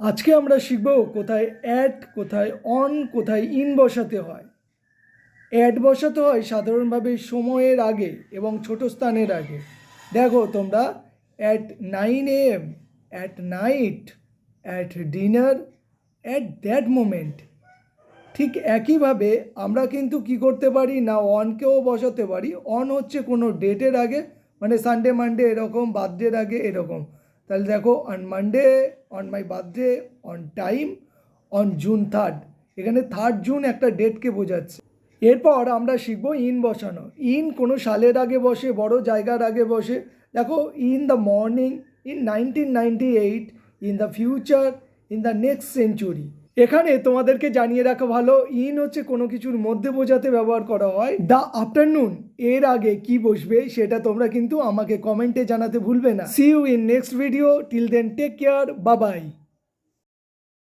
আজকে আমরা শিখব কোথায় অ্যাড কোথায় অন কোথায় ইন বসাতে হয়। অ্যাড বসাতে হয় সাধারণভাবে সময়ের আগে এবং ছোট স্থানের আগে। দেখো তোমরা at nine AM at night at dinner at that moment ঠিক একইভাবে আমরা কিন্তু কি করতে পারি না অনকেও বসাতে পারি। অন হচ্ছে কোনো ডেটের আগে মানে সানডে মানডে এরকম বার্থডের আগে এরকম। তাহলে দেখো on Monday on my birthday on time on June third এখানে থার্ড জুন একটা ডেটকে বোঝাচ্ছে। এরপর আমরা শিখব ইন বসানো। ইন কোনো সালের আগে বসে, বড় জায়গার আগে বসে। দেখো in the morning in nineteen ninety eight in the future in the next century এখানে তোমাদেরকে জানিয়ে রাখা ভালো, ইন হচ্ছে কোনো কিছুর মধ্যে বোঝাতে ব্যবহার করা হয়। দ্য আফটারনুন, এর আগে কি বসবে সেটা তোমরা কিন্তু আমাকে কমেন্টে জানাতে ভুলবে না। See you in next video till then take care Babai